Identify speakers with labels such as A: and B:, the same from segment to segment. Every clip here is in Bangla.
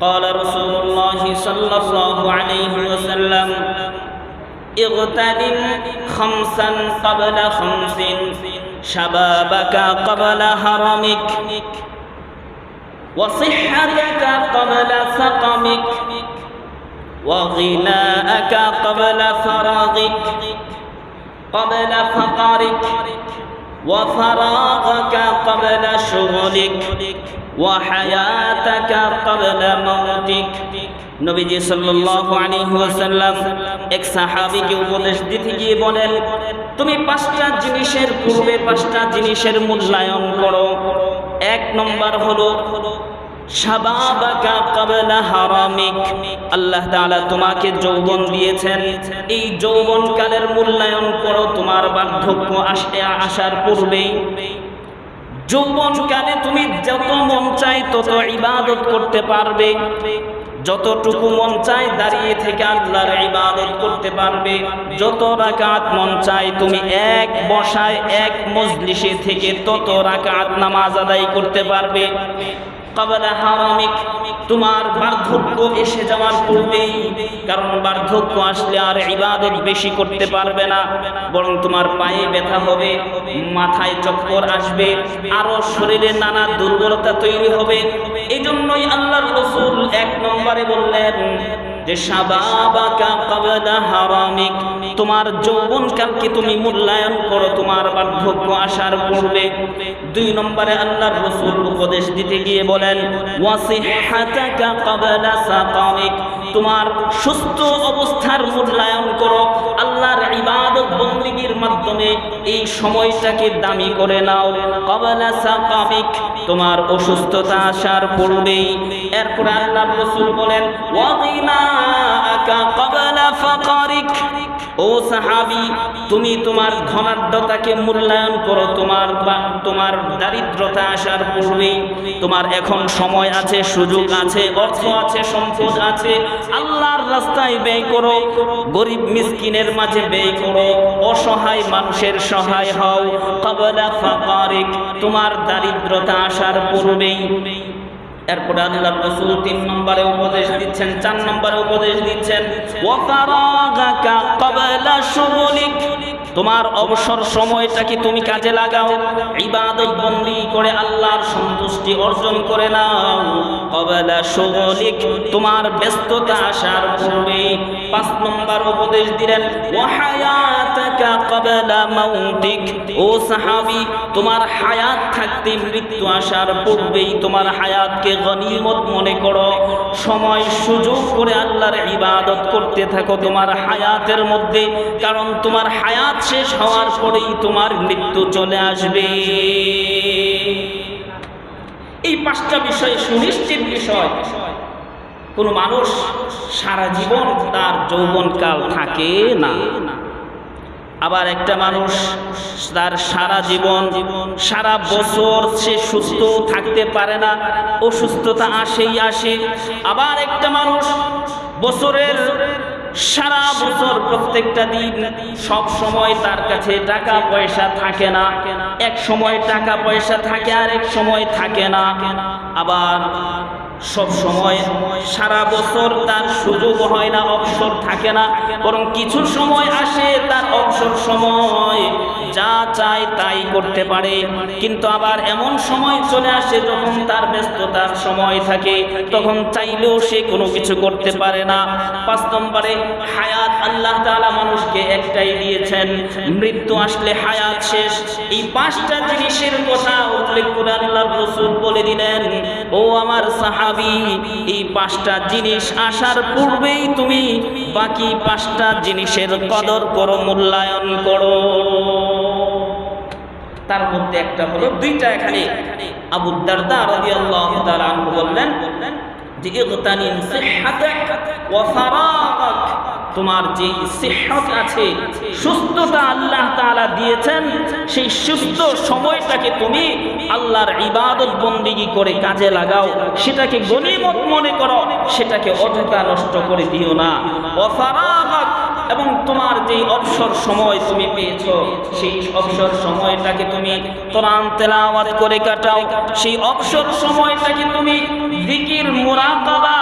A: قال رسول الله صلى الله عليه وسلم اغتنم خمسا قبل خمس شبابك قبل هرمك وصحتك قبل سقمك وغناءك قبل فراغك قبل فقرك وفراغك قبل شغلك وحياتك قبل موتك নবীজি সাল্লাল্লাহু আলাইহি ওয়াসাল্লাম এক সাহাবীকে উপদেশ দিতে গিয়ে বলেন তুমি পাঁচটা জিনিসের পূর্বে পাঁচটা জিনিসের মূল্যায়ন করো এক নম্বর হলো শাবাবাকা কাবলা হারামিক আল্লাহ তাআলা তোমাকে যৌবন দিয়েছেন। এই যৌবন কালের মূল্যায়ন করো, তোমার বার্ধক্য আসে, আসার পূর্বেই। যৌবন কালে তুমি যত মন চাই তত ইবাদত করতে পারবে। যতটুকু মন চায় দাঁড়িয়ে থেকে আল্লাহর ইবাদত করতে পারবে। যত রাকাত মন চায় তুমি এক বসায়, এক মজলিসে থেকে তত রাকাত নামাজ আদায় করতে পারবে। তোমার বার্ধক্য এসে যাওয়ার পূর্বেই, কারণ বার্ধক্য আসলে আর ইবাদত বেশি করতে পারবে না, বরং তোমার পায়ে ব্যথা হবে, মাথায় চক্কর আসবে, আরও শরীরে নানা দুর্বলতা তৈরি হবে। এই জন্যই আল্লাহর রসুল এক নম্বরে বললেন তোমার যৌবনকালকে তুমি মূল্যায়ন করো? তোমার বার্ধক্য আসার পূর্বে দুই নম্বরে আল্লাহর রসুল উপদেশ দিতে গিয়ে বলেন তোমার সুস্থ অবস্থার মূল্যায়ন মাধ্যমে এই সময়টাকে দামি করে নাও। কবলা সাকামিক তোমার অসুস্থতা আসার পূর্বেই। এরপর আল্লাহ রসুল বলেন ওয়াগিনাকা কবলা ফাকারিক। ও সাহাবি, তুমি তোমার ধনাঢ্যতাকে মূল্যায়ন করো, তোমার তোমার দারিদ্রতা আসার পূর্বেই। তোমার এখন সময় আছে, সুযোগ আছে, অর্থ আছে, সম্পদ আছে। আল্লাহর রাস্তায় ব্যয় করো, গরিব মিসকিনের মাঝে ব্যয় করো, অসহায় মানুষের সহায় হও। কবলা ফাকারিক, তোমার দারিদ্রতা আসার পূর্বেই। এরপরে আল্লাহ রসুল তিন নম্বরে উপদেশ দিচ্ছেন, চার নম্বরে উপদেশ দিচ্ছেন তোমার অবসর সময়টা কি তুমি কাজে লাগাও? ইবাদত বন্দি করে আল্লাহর সন্তুষ্টি অর্জন করে নাও ক্বাবলা শুগুলিক তোমার ব্যস্ততা আসার পূর্বে পাঁচ নম্বর উপদেশ দিলেন ও সাহাবী, তোমার হায়াত থাকতে মৃত্যু আসার পূর্বেই তোমার হায়াতকে গনিমত মনে করো। সময়, সুযোগ করে আল্লাহর ইবাদত করতে থাকো তোমার হায়াতের মধ্যে, কারণ তোমার হায়াত শেষ হওয়ার পরেই তোমার মৃত্যু চলে আসবে। এই পাঁচটা বিষয় সুনিশ্চিত বিষয়। কোনো মানুষ সারা জীবন তার যৌবনকাল থাকে না। আবার একটা মানুষ তার সারা জীবন, সারা বছর সে সুস্থ থাকতে পারে না, অসুস্থতা আসেই আসে। আবার একটা মানুষ বছরের, সারা বছর প্রত্যেকটা দিন সব সময় তার কাছে টাকা পয়সা থাকে না। এক সময় টাকা পয়সা থাকে আর এক সময় থাকে না। আবার সব সময় সারা বছর তার সুযোগ হয় না, অবসর থাকে না, বরং কিছু সময় আসে তার অবসর সময়। যা চায় তাই করতে পারে। কিন্তু আবার এমন সময় চলে আসে যখন তার ব্যস্ততার সময় থাকে। তখন চাইলেও সে কোনো কিছু করতে পারে না। পাঁচ নম্বরে, হায়াত আল্লাহ তালা মানুষকে একটাই দিয়েছেন। মৃত্যু আসলে হায়াত শেষ। এই পাঁচটা জিনিসের কথা উল্লেখ করে আল্লাহ রসুল বলে দিলেন, ও আমার সাহাবি, এই পাঁচটা জিনিস আসার পূর্বেই তুমি বাকি পাঁচটা জিনিসের কদর করো, মূল্যায়ন করো। তার মধ্যে একটা হলো দুইটা এখানে। আবু দারদা রাদিয়াল্লাহু তাআলা আনহু বললেন, যে তোমার যে সিহহত আছে, সুস্থতা আল্লাহ তাআলা দিয়েছেন, সেই সুস্থ সময়টাকে তুমি আল্লাহর ইবাদত বন্দিগি করে কাজে লাগাও। সেটাকে গনিমত মনে করো, সেটাকে অযথা নষ্ট করে দিও না। ওয়া এবং তোমার যেই অবসর সময় তুমি পেয়েছ, সেই অবসর সময়টাকে তুমি কোরআন তেলাওয়াত করে কাটাও। সেই অবসর সময়টাকে তুমি জিকির, মুরাকাবা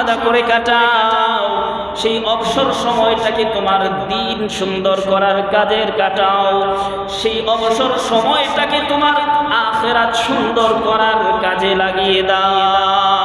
A: আদা করে কাটাও। সেই অবসর সময়টাকে তোমার দিন সুন্দর করার কাজের কাটাও। সেই অবসর সময়টাকে তোমার আখেরাত সুন্দর করার কাজে লাগিয়ে দাও।